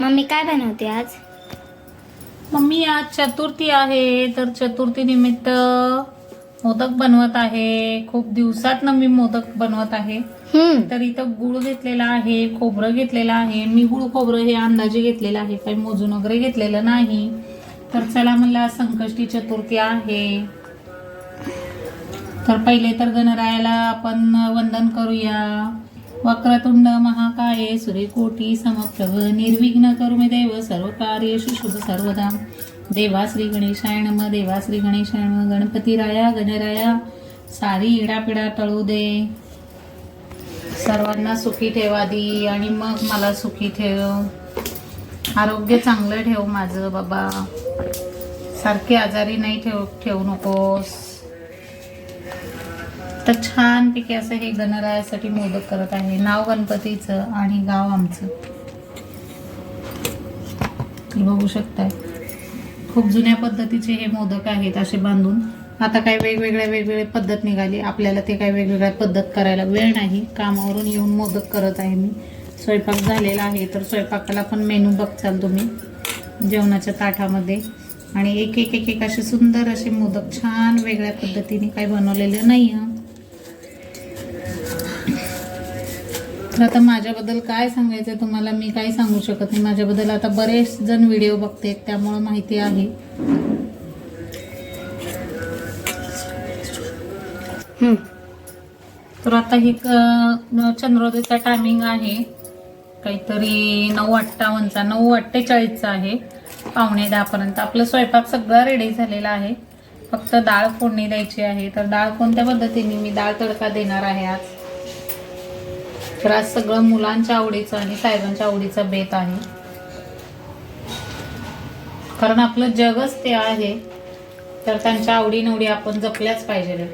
Mummy काय बनवते आज? मम्मी आज चतुर्थी आहे तर चतुर्थी निमित्त मोदक बनवत आहे. खूप दिवसात मी मोदक बनवत आहे. तर इथं गुळ घेतलेला आहे खोबरं घेतलेलं आहे. मी गुळ खोबरं हे अंदाजे घेतलेलं आहे काही मोजून वगैरे घेतलेलं नाही. तर चला म्हणलं संकष्टी चतुर्थी आहे. तर पहिले तर गणरायाला आपण वंदन करूया. वक्रतुंड महाकाय सूर्यकोटी समप्रभ निर्विघ्न करुमे देव सर्व कार्येषु शुभ सर्वदा। देवा श्री गणेशाय नम देवा श्री गणेशाय नम गणपती राया गणराया सारी इडापिडा टळू दे। सर्वांना सुखी ठेव आधी आणि मग मला सुखी ठेव। आरोग्य चांगलं ठेव माझं बाबा। सारखे आजारी नाही ठेव ठेवू नकोस। तर छानपैकी असं हे गणरायासाठी मोदक करत आहे. नाव गणपतीचं आणि गाव आमचं. बघू शकताय. खूप जुन्या पद्धतीचे हे मोदक आहेत असे बांधून. आता काय वेगवेगळ्या वेगवेगळ्या पद्धत निघाली. आपल्याला ते काय वेगवेगळ्या पद्धत करायला वेळ नाही. कामावरून येऊन मोदक करत आहे मी. स्वयंपाक झालेला आहे तर स्वयंपाकाला पण मेनू बघताल तुम्ही. जेवणाच्या ताटामध्ये. आणि एक एक एक एक असे सुंदर असे मोदक छान वेगळ्या पद्धतीने काही बनवलेले नाही आहे खरं तर आता माझ्याबद्दल काय सांगायचं तुम्हाला मी काही सांगू शकत नाही. माझ्याबद्दल आता बरेच जण व्हिडिओ बघते त्यामुळं माहिती आहे. तर आता ही चंद्रोदयचा टायमिंग आहे. काहीतरी नऊ अठ्ठावन्नचा नऊ अठ्ठेचाळीसचा आहे. पावणे दहापर्यंत. आपलं स्वयंपाक सगळा रेडी झालेला आहे. फक्त डाळ फोडणी द्यायची आहे. तर डाळ कोणत्या पद्धतीने मी डाळ तडका देणार आहे आज? तर आज सगळं मुलांच्या आवडीचं आणि साहेबांच्या आवडीचा बेत आहे. कारण आपलं जगच ते आहे तर त्यांच्या आवडीनिवडी आपण जपल्याच पाहिजे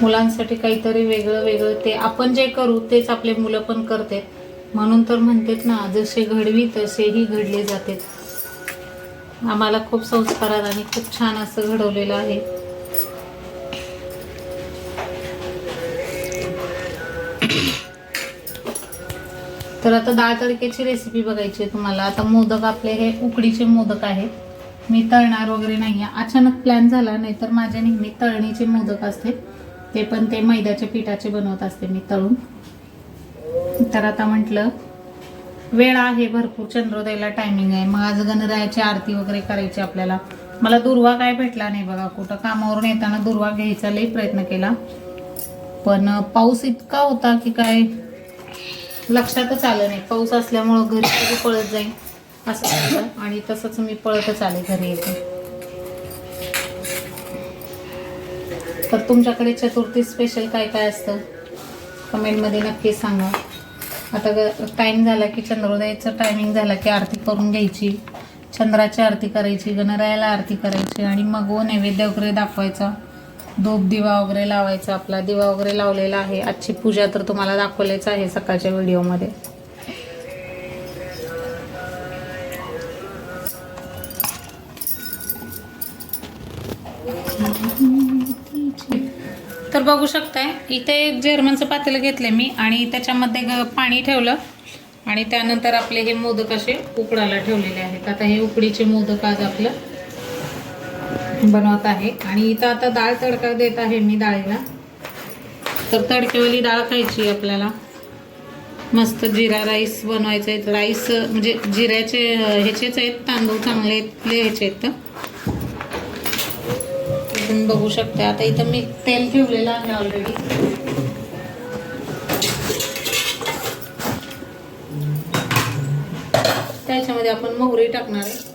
मुलांसाठी काहीतरी वेगळं वेगळं ते आपण जे करू तेच आपले मुलं पण करते. म्हणून तर म्हणतात ना जसे घडवी तसेही घडले जाते. आम्हाला खूप संस्कारात आणि खूप छान असं घडवलेलं आहे. तर आता डाळ तडक्याची रेसिपी बघायची आहे तुम्हाला. आता मोदक आपले हे उकडीचे मोदक आहेत. मी तळणार वगैरे नाही आहे अचानक प्लॅन झाला नाही तर माझ्या नेहमी तळणीचे मोदक असते. ते पण ते मैद्याच्या पिठाचे बनवत असते मी तळून. तर आता म्हटलं वेळ आहे भरपूर चंद्रोदयला टायमिंग आहे. मग आज गणरायाची आरती वगैरे करायची आपल्याला. मला दुर्वा काय भेटला नाही बघा कुठं. कामावरून येताना दुर्वा घ्यायचा लई प्रयत्न केला. पण पाऊस इतका होता की काय लक्षातच आलं नाही. पाऊस असल्यामुळं घरी कधी पळत जाईल असं झालं आणि तसंच मी पळतच आले घरी येते. तर तुमच्याकडे चतुर्थी स्पेशल काय काय असतं? कमेंटमध्ये नक्की सांगा. आता टाईम झाला की चंद्रोदयाचं टायमिंग झाला की आरती करून घ्यायची. चंद्राची आरती करायची गणरायाला आरती करायची आणि मग वो नैवेद्य वगैरे दाखवायचा. धूप दिवा वगैरे लावायचा आपला दिवा वगैरे लावलेला आहे. आजची पूजा तर तुम्हाला दाखवलेच आहे सकाळच्या व्हिडिओमध्ये. तर बघू शकताय इथे एक जर्मनचं पातेलं घेतलं मी आणि त्याच्यामध्ये पाणी ठेवलं आणि त्यानंतर आपले हे मोदक असे उकडायला ठेवलेले आहेत. आता हे उकडीचे मोदक आज आपलं बनवत आहे. आणि इथं आता डाळ तडका देत आहे मी डाळीला. तर तडकेवाली डाळ खायची आपल्याला. मस्त जिरा राईस बनवायचा आहेत राईस म्हणजे जिऱ्याचे ह्याचेच आहेत तांदूळ चांगले ह्याचे आहेत तुम्ही बघू शकता. आता इथं मी तेल ठेवलेलं आहे ऑलरेडी त्याच्यामध्ये आपण मोहरी टाकणार आहे.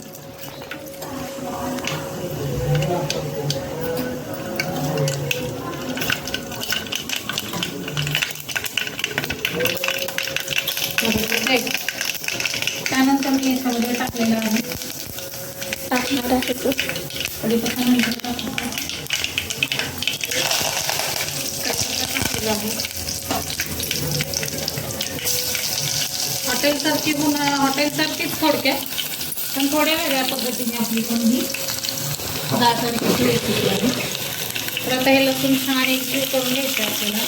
त्यानंतर मी याच्यामध्ये टाकलेलं आहे टाकणार आहे तो आहे. कढीपत्ता टाकलेला आहे. हॉटेलसारखी पुन्हा हॉटेलसारखीच थोडक्यात पण थोड्या वेगळ्या पद्धतीने आपली पण ही डाळ तडक्याची तर आता हे लसूण छान एकजीव करून घ्यायचं आहे आपल्याला.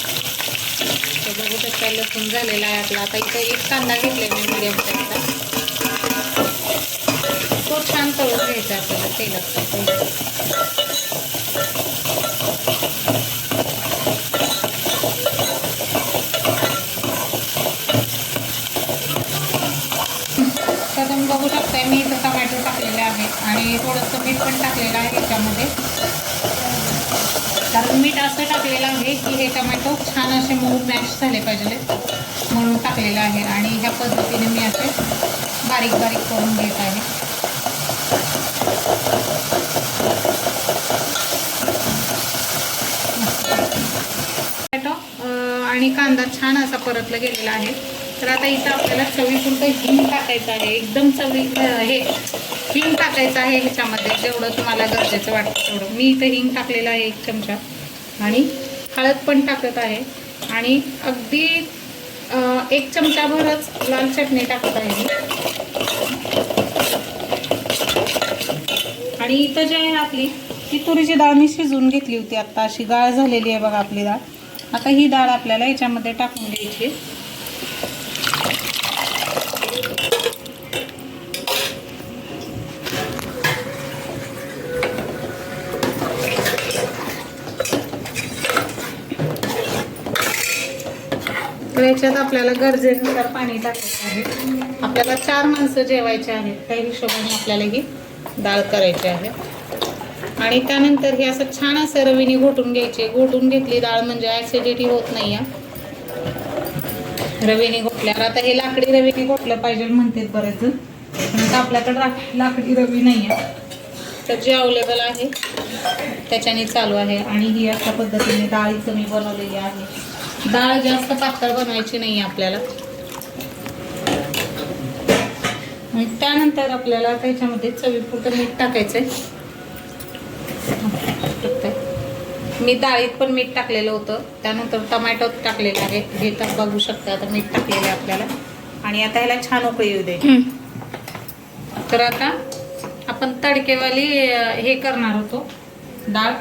तर बघू शकता लसूण झालेला आहे आपला. आता इथं एक कांदा घेतलाय मी मिडियम साईजचा तो छान तळून घ्यायचा आपल्याला तेलात पहिले. तर तुम्ही बघू शकताय मी इथं टमॅटो टाकलेले आहेत आणि थोडंसं मीठ पण टाकलेलं आहे ह्याच्यामध्ये कारण मीठ असं टाकलेलं आहे की हे टमॅटो छान असे मऊ मॅश झाले पाहिजे म्हणून टाकलेलं आहे. आणि ह्या पद्धतीने मी असे बारीक बारीक करून घेत आहे. टोमॅटो आणि कांदा छान असा परतला गेलेला आहे. तर आता इथं आपल्याला चवीपुरतं हिंग टाकायचं आहे. एकदम चवी हे हिंग टाकायचं आहे ह्याच्यामध्ये जेवढं तुम्हाला गरजेचं वाटतं तेवढं. मी इथं हिंग टाकलेलं आहे एक चमचा. आणि हळद पण टाकत आहे. आणि अगदी एक चमचाभरच लाल चटणी टाकत आहे आणि इथं जे आहे आपली ती तुरीची डाळ मी शिजवून घेतली होती. आत्ता अशी गाळ झालेली आहे बघा आपली डाळ. आता ही डाळ आपल्याला याच्यामध्ये टाकून द्यायची तर याच्यात आपल्याला गरजेनुसार पाणी टाकायचं आहे. आपल्याला चार माणसं जेवायचे आहेत. त्या हिशोबाने आपल्याला ही डाळ करायची आहे. आणि त्यानंतर हे असं छान असं रवीने घोटून घ्यायचे. घोटून घेतली डाळ म्हणजे ॲसिडिटी होत नाही आहे रवीने घोटल्यावर आता हे लाकडी रवीने घोटलं पाहिजे म्हणतात बरेच पण आता आपल्याकडे रा- लाकडी रवी नाही आहे तर जे अवेलेबल आहे त्याच्याने चालू आहे. आणि ही अशा पद्धतीने डाळीचं मी बनवलेली आहे. डाळ जास्त पातळ बनवायची नाही आहे आपल्याला त्यानंतर आपल्याला त्याच्यामध्ये चवीपुरतं मीठ टाकायचं आहे मी डाळीत पण मीठ टाकलेलं होतं. त्यानंतर टमॅटो टाकलेलं आहे. हे तर बघू शकता आता मीठ टाकलेलं आहे आपल्याला. आणि आता ह्याला छान उकळी येऊ दे. तर आता आपण तडकेवाली हे करणार होतो. डाळ.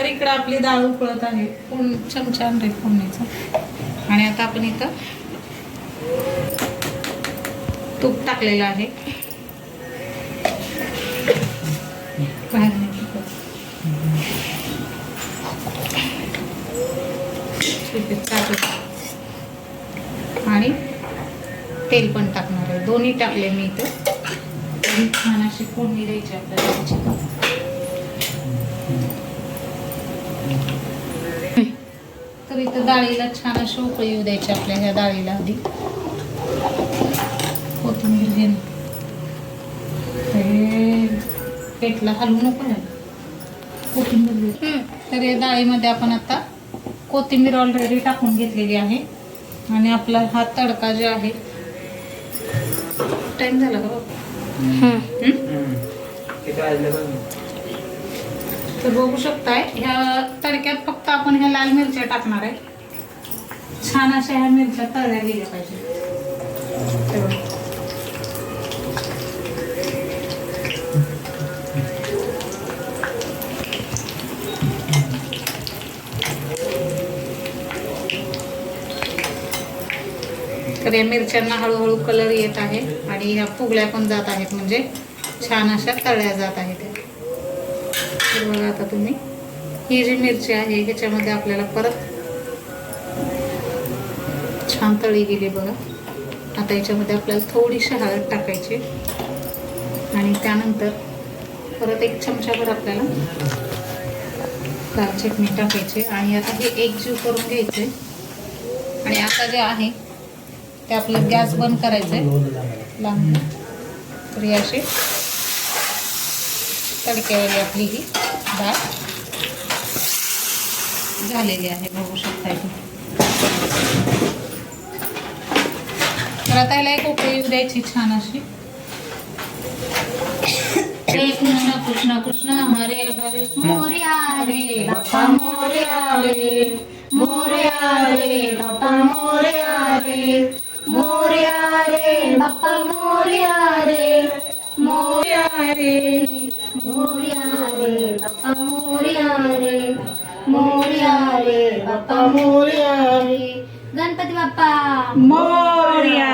तर इकडं आपली डाळ उकळत आहे. पूर्ण चमचा रे फोडणीचा आणि आता आपण इथं तूप टाकलेलं आहे. बाहेर आणि तेल पण टाकणार आहे. दोन्ही टाकले मी इथं. छान अशी फोडणी द्यायची आपल्याला. तर इथं डाळीला छान अशी उकळी येऊ द्यायची आपल्या ह्या डाळीला आधी. कोथिंबीर घेऊन. हे पेटला हलवू नको ना कोथिंबीर. तर या डाळीमध्ये आपण आता कोथिंबीर ऑलरेडी टाकून घेतलेली आहे. आणि आपला हा तडका जे आहे टाइम झाला का तर बघू शकताय ह्या तडक्यात फक्त आपण ह्या लाल मिरच्या टाकणार आहे. छान अशा ह्या मिरच्या तळल्या गेल्या पाहिजे. तर या मिरच्यांना हळूहळू कलर येत आहे आणि ह्या फुगल्या पण जात आहेत म्हणजे छान अशा तळल्या जात आहेत. तर बघा आता तुम्ही. ही जी मिरची आहे ह्याच्यामध्ये आपल्याला परत छान तळी गेली बघा. आता याच्यामध्ये आपल्याला थोडीशी हळद टाकायची. आणि त्यानंतर परत एक चमचाभर आपल्याला लाल चटणी टाकायची. आणि आता हे एकजीव करून घ्यायचे. आणि आता जे आहे ते आपलं गॅस बंद करायचं आहे लांब. तरी असे अशी तडक्यावाली आपली ही डाळ झालेली आहे बघू शकता इथे तर आता याला एक उकळी येऊ द्यायची छान अशी. कृष्ण कृष्ण कृष्ण हरे हरे मोर्या रे बाप्पा मोर्या रे मोर्या रे बाप्पा मोर्या रे मोर्या रे बाप्पा मोर्या रे मोर्या रे बाप्पा मोर्या रे गणपती बाप्पा. मोर्या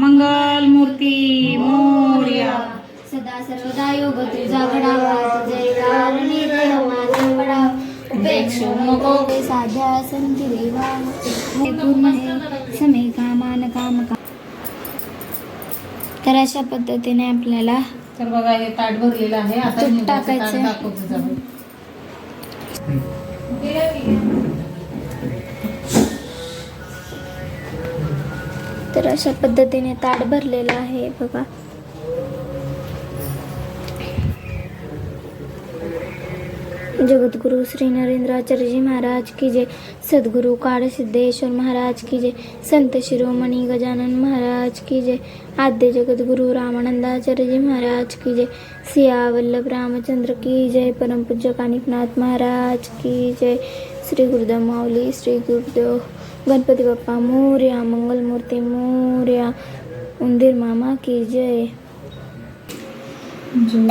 मंगल मूर्ती मोर्या. सदा सर्वदा योग तुझा घडावा तुझे कारणी देह माझा पडावा उपेक्षो नको ते साध्या संती देवा. हे पूर्ण समे कामान काम का तर अशा पद्धतीने आपल्याला तर बघा हे ताट भरलेलं आहे. आता तूप ताट तर अशा पद्धतीने ताट भरलेलं आहे बघा. जगद्गुरु श्री नरेंद्राचार्यजी महाराज की जय. सद्गुरु काळ सिद्धेश्वर महाराज की जय. संत शिरोमणी गजानन महाराज की जय. आद्य जगद्गुरु रामानंदाचार्यजी महाराज की जय. सिया वल्लभ रामचंद्र की जय. परमपूज्य कानिकनाथ महाराज की जय. श्री गुरुदेव माऊली श्री गुरुदेव. गणपती बाप्पा मोर्या मंगलमूर्ती मोर्या उंदीर मामा की जय। जो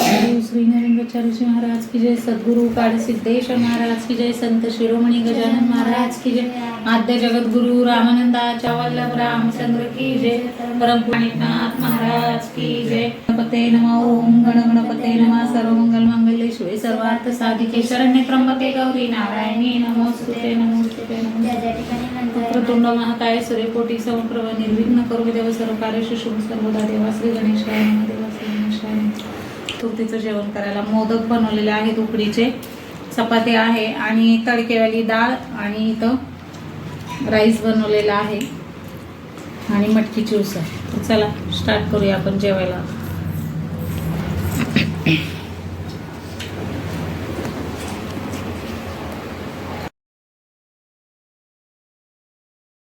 श्री नरेंद्रचार्यजी महाराज की जय सद्गुरु काळी सिद्धेश्वर महाराज की जय संत शिरोमणी गजानन महाराज की जय आद्य जगद्गुरु रामानंदाच्या वल्लभ रामचंद्र की जय परम पुणिकनाथ महाराज की जय। गणपते नम ओम गण गणपते नम सर्व मंगल मंगल्ये शिवे सर्वार्थ साधिके शरण्य त्र्यंबके गौरी नारायणी नमोस्तुते नमोस्तुते नमो तुंड महाकाय सूर्यकोटी समप्रभ निर्विघ्न करू देव सर्व कार्य शुभ सर्वदा देवा श्री गणेशाय गणेश देवा श्री गणेशाय तुरतीचं जेवण करायला मोदक बनवलेले आहेत उकडीचे. चपाती आहे आणि तडकेवाली डाळ आणि इथं राईस बनवलेला आहे. आणि मटकीची उसळ चला स्टार्ट करूया आपण जेवायला.